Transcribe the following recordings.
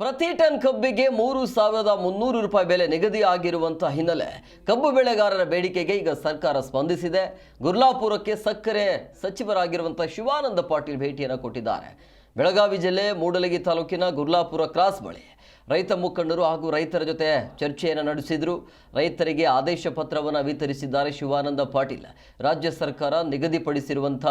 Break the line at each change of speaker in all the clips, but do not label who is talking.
ಪ್ರತಿ ಟನ್ ಕಬ್ಬಿಗೆ ಮೂರು ಸಾವಿರದ ಮುನ್ನೂರು ರೂಪಾಯಿ ಬೆಲೆ ನಿಗದಿ ಆಗಿರುವಂತಹ ಹಿನ್ನೆಲೆ ಕಬ್ಬು ಬೆಳೆಗಾರರ ಬೇಡಿಕೆಗೆ ಈಗ ಸರ್ಕಾರ ಸ್ಪಂದಿಸಿದೆ. ಗುರ್ಲಾಪುರಕ್ಕೆ ಸಕ್ಕರೆ ಸಚಿವರಾಗಿರುವಂತಹ ಶಿವಾನಂದ ಪಾಟೀಲ್ ಭೇಟಿಯನ್ನು ಕೊಟ್ಟಿದ್ದಾರೆ. ಬೆಳಗಾವಿ ಜಿಲ್ಲೆ ಮೂಡಲಗಿ ತಾಲೂಕಿನ ಗುರ್ಲಾಪುರ ಕ್ರಾಸ್ ಬಳಿ ರೈತ ಮುಖಂಡರು ಹಾಗೂ ರೈತರ ಜೊತೆ ಚರ್ಚೆಯನ್ನು ನಡೆಸಿದರು. ರೈತರಿಗೆ ಆದೇಶ ಪತ್ರವನ್ನು ವಿತರಿಸಿದ್ದಾರೆ ಶಿವಾನಂದ ಪಾಟೀಲ್. ರಾಜ್ಯ ಸರ್ಕಾರ ನಿಗದಿಪಡಿಸಿರುವಂಥ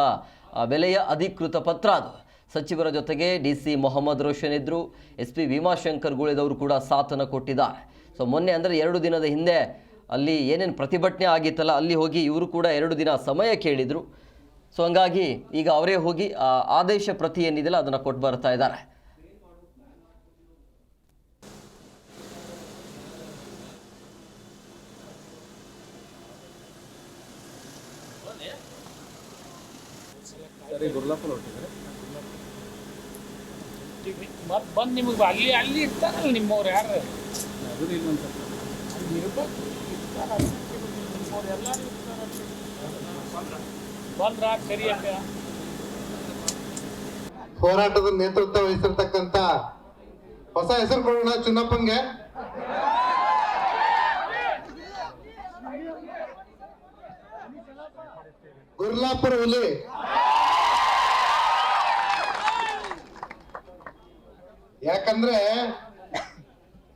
ಬೆಲೆಯ ಅಧಿಕೃತ ಪತ್ರ ಅದು. ಸಚಿವರ ಜೊತೆಗೆ ಡಿ ಸಿ ಮೊಹಮ್ಮದ್ ರೋಷನ್ ಇದ್ದರು ಎಸ್ ಪಿ ಭೀಮಾಶಂಕರ್ ಗುಳಿದವರು ಕೂಡ ಸಾಥನ್ನು ಕೊಟ್ಟಿದ್ದಾರೆ. ಸೊ ಮೊನ್ನೆ ಅಂದರೆ ಎರಡು ದಿನದ ಹಿಂದೆ ಅಲ್ಲಿ ಏನೇನು ಪ್ರತಿಭಟನೆ ಆಗಿತ್ತಲ್ಲ, ಅಲ್ಲಿ ಹೋಗಿ ಇವರು ಕೂಡ ಎರಡು ದಿನ ಸಮಯ ಕೇಳಿದರು. ಸೊ ಹಂಗಾಗಿ ಈಗ ಅವರೇ ಹೋಗಿ, ಆ, ಆದೇಶ ಪ್ರತಿ ಏನಿದೆಯಲ್ಲ ಅದನ್ನು ಕೊಟ್ಟು ಬರ್ತಾ ಇದ್ದಾರೆ.
ಸರಿ ಗುರ್ಲಾಪುರ ಹೊರಟಿದ್ರೆ
ಮತ್ತೆ ಬಂದು ನಿಮಗೆ ಅಲ್ಲಿ ಅಲ್ಲಿ ಇರ್ತಾರಲ್ಲ ನಿಮ್ಮವ್ರು ಯಾರು?
ಅದು ಇಲ್ಲ
ಅಲ್ಲಿ ಇರ್ಬೇಕು. ಇರ್ತಾರ ನಿಮ್ಮವ್ರು ಎಲ್ಲರೂ ಇರ್ತಾರಲ್ಲಿ ಬಂದ್ರ ಕರಿಯಕ್ಕ?
ಹೋರಾಟದ ನೇತೃತ್ವ ವಹಿಸಿರ್ತಕ್ಕಂತ ಹೊಸ ಹೆಸರು ಕೊಡೋಣ ಚುನ್ನಪ್ಪಂಗೆ ಗುರ್ಲಾಪುರ ಹುಲಿ. ಯಾಕಂದ್ರೆ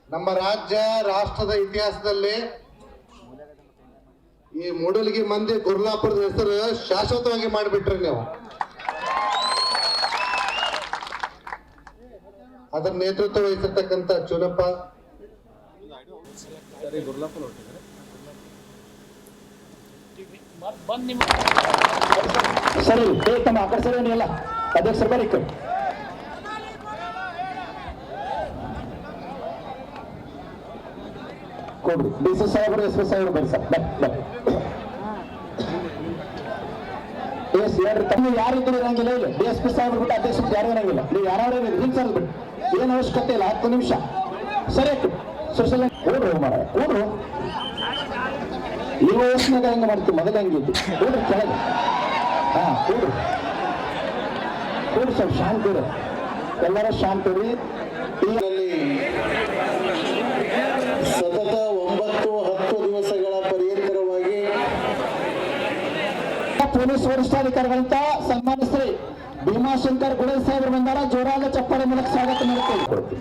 ನಮ್ಮ ರಾಜ್ಯ, ರಾಷ್ಟ್ರದ ಇತಿಹಾಸದಲ್ಲಿ ಈ ಮೂಡಲ್ಗಿ ಮಂದಿ ಗುರ್ಲಾಪುರದ ಹೆಸರು ಶಾಶ್ವತವಾಗಿ ಮಾಡಿಬಿಟ್ರಿ ನೀವು. ಅದರ ನೇತೃತ್ವ ವಹಿಸಿರ್ತಕ್ಕಂಥ ಚುನಪ್ಪ.
ಸರಿ
ಬೇಕಮ್ಮ ಆಕರ್ಷಣೆ ಕಡೆ ಅಧ್ಯಕ್ಷರು ಬರೀ ಈ ಕಡೆ ಕೊಡ್ರಿ ಡಿ ಸಿ ಸಾಹೇಬರು ಎಸ್ ಪಿ ಸಾಹೇಬರು ಬನ್ನಿ ಸರ್ ಎಸ್ ಹೇಳ್ರಿ ತಮ್ಮ ಯಾರು ಇರಂಗಿಲ್ಲ, ಇಲ್ಲ. ಡಿ ಎಸ್ ಪಿ ಸಾಹೇಬ್ರು ಬಿಟ್ಟು ಅಧ್ಯಕ್ಷ ಬಿಟ್ಟು ಯಾರು ಇರಂಗಿಲ್ಲ. ನೀವು ಯಾರು ಬಿಟ್ಟು ಏನು ಅವಶ್ಯಕತೆ ಇಲ್ಲ, ಹತ್ತು ನಿಮಿಷ. ಸರಿ ಸುಶೀಲ ಕೂಡ್ರು ಮಾರ ಕೂಡ್ರು ನೀವು ಯೋಚನೆಗೆ ಹೆಂಗ ಮಾಡ್ತೀವಿ ಮೊದಲು ಹೆಂಗಿದ್ದು ಕೂಡ್ರಿ ಕೆಳಗೆ. ಹಾ ಕೂಡ್ರಿ ಕೂಡ್ರಿ ಸ್ವಲ್ಪ ಶಾಂತ ಎಲ್ಲರೂ ಶಾಂತ ಪೊಲೀಸ್ ವರಿಷ್ಠಾಧಿಕಾರಿಗಳಂತ ಸನ್ಮಾನಿಸ್ರಿ ಭೀಮಾಶಂಕರ್ ಗುಡೇಲ್ ಸಾಹೇಬರು ಬಂದಾರ ಜೋರಾದ ಚಪ್ಪಾಳೆ ಮೂಲಕ ಸ್ವಾಗತ ಮಾಡ್ತೀವಿ